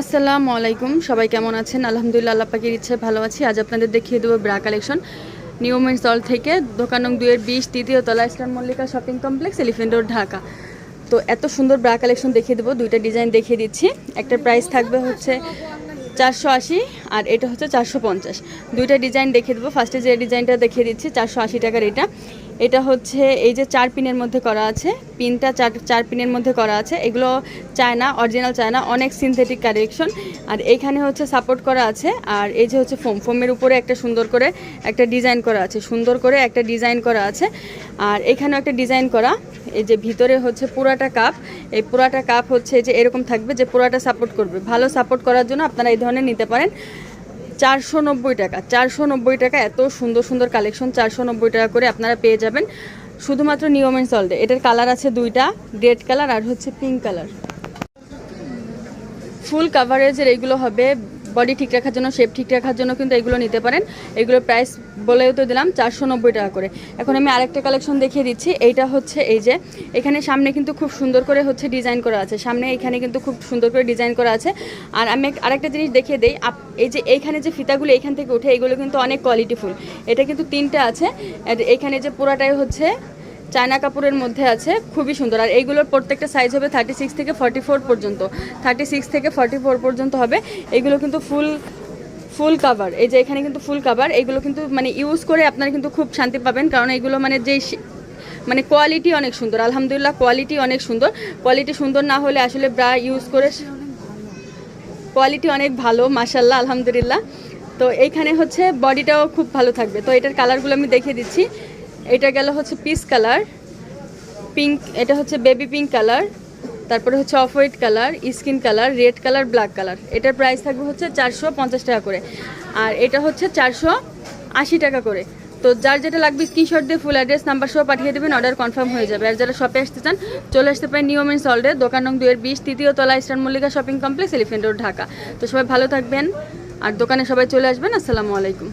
আসসালামু আলাইকুম। সবাই কেমন আছেন? আলহামদুলিল্লাহ আল্লাহ পাখির ইচ্ছে ভালো আছি। আজ আপনাদের দেখিয়ে দেবো ব্রা কালেকশন। নিউ মেন্স দল থেকে দোকান নং দুইয়ের বিশ, তৃতীয় তলা ইসলাম Mallika shopping complex, elephant road, Dhaka. তো এত সুন্দর ব্রা কালেকশন দেখিয়ে দেবো। দুইটা ডিজাইন দেখিয়ে দিচ্ছি। একটা প্রাইস থাকবে হচ্ছে চারশো আশি আর এটা হচ্ছে চারশো পঞ্চাশ। দুইটা ডিজাইন দেখিয়ে দেবো। ফার্স্টে যে ডিজাইনটা দেখিয়ে দিচ্ছি, চারশো আশি টাকার এটা। এটা হচ্ছে এই যে চার পিনের মধ্যে করা আছে, পিনটা চার চার পিনের মধ্যে করা আছে। এগুলো চায়না অরিজিনাল চায়না, অনেক সিনথেটিক কালেকশন আর এইখানে হচ্ছে সাপোর্ট করা আছে, আর এই যে হচ্ছে ফোম ফোমের উপরে একটা সুন্দর করে একটা ডিজাইন করা আছে, সুন্দর করে একটা ডিজাইন করা আছে। আর এখানেও একটা ডিজাইন করা, এই যে ভিতরে হচ্ছে পুরাটা কাপ এই পুরাটা কাপ হচ্ছে যে এরকম থাকবে যে পুরাটা সাপোর্ট করবে। ভালো সাপোর্ট করার জন্য আপনারা এই ধরনের নিতে পারেন। চারশো নব্বই টাকা, চারশো নব্বই টাকা এত সুন্দর সুন্দর কালেকশন চারশো নব্বই টাকা করে আপনারা পেয়ে যাবেন শুধুমাত্র নিয়মের সল্টে এটার কালার আছে দুইটা রেড কালার আর হচ্ছে পিঙ্ক কালার ফুল কাভারেজের এইগুলো হবে বডি ঠিক রাখার জন্য শেপ ঠিক রাখার জন্য কিন্তু এগুলো নিতে পারেন। এগুলোর প্রাইস বলেও তো দিলাম, চারশো নব্বই টাকা করে। এখন আমি আরেকটা কালেকশন দেখিয়ে দিচ্ছি, এইটা হচ্ছে এই যে, এখানে সামনে কিন্তু খুব সুন্দর করে হচ্ছে ডিজাইন করা আছে। সামনে এখানে কিন্তু খুব সুন্দর করে ডিজাইন করা আছে। আর আমি আরেকটা জিনিস দেখিয়ে দিই এই যে এইখানে যে ফিতাগুলো এখান থেকে উঠে, এগুলো কিন্তু অনেক কোয়ালিটিফুল এটা কিন্তু তিনটে আছে এখানে যে পুরাটাই হচ্ছে চায়না কাপড়ের মধ্যে আছে খুবই সুন্দর। আর এইগুলোর প্রত্যেকটা সাইজ হবে থার্টি সিক্স থেকে ফর্টি ফোর পর্যন্ত। থার্টি সিক্স থেকে ফর্টি ফোর পর্যন্ত হবে। এগুলো কিন্তু ফুল ফুল কাভার এই যে এখানে কিন্তু ফুল কাভার এগুলো কিন্তু মানে ইউজ করে আপনারা কিন্তু খুব শান্তি পাবেন। কারণ এগুলো মানে যেই মানে কোয়ালিটি অনেক সুন্দর। আলহামদুলিল্লাহ কোয়ালিটি অনেক সুন্দর। কোয়ালিটি সুন্দর না হলে আসলে ব্রা ইউজ করে কোয়ালিটি অনেক ভালো। মাসাল্লাহ আলহামদুলিল্লাহ। তো এইখানে হচ্ছে বডিটাও খুব ভালো থাকবে। তো এটার কালারগুলো আমি দেখিয়ে দিচ্ছি। এটা গেল হচ্ছে পিস কালার, পিঙ্ক, এটা হচ্ছে বেবি পিঙ্ক কালার, তারপরে হচ্ছে off white colour, skin colour, red colour, black colour. এটার প্রাইস থাকবে হচ্ছে চারশো পঞ্চাশ টাকা করে। আর এটা হচ্ছে চারশো আশি টাকা করে। তো যার যেটা লাগবে স্ক্রিনশট দিয়ে ফুল অ্যাড্রেস নাম্বার সহ পাঠিয়ে দেবেন অর্ডার কনফার্ম হয়ে যাবে। আর যারা শপে আসতে চান, চলে আসতে পারেন নিউ মেন্স অলডে দোকান নং দুয়ের বিশ, তৃতীয় তলা eastern Mallika shopping complex elephant road Dhaka. তো সবাই ভালো থাকবেন, আর দোকানে সবাই চলে আসবেন, আসসালামু আলাইকুম।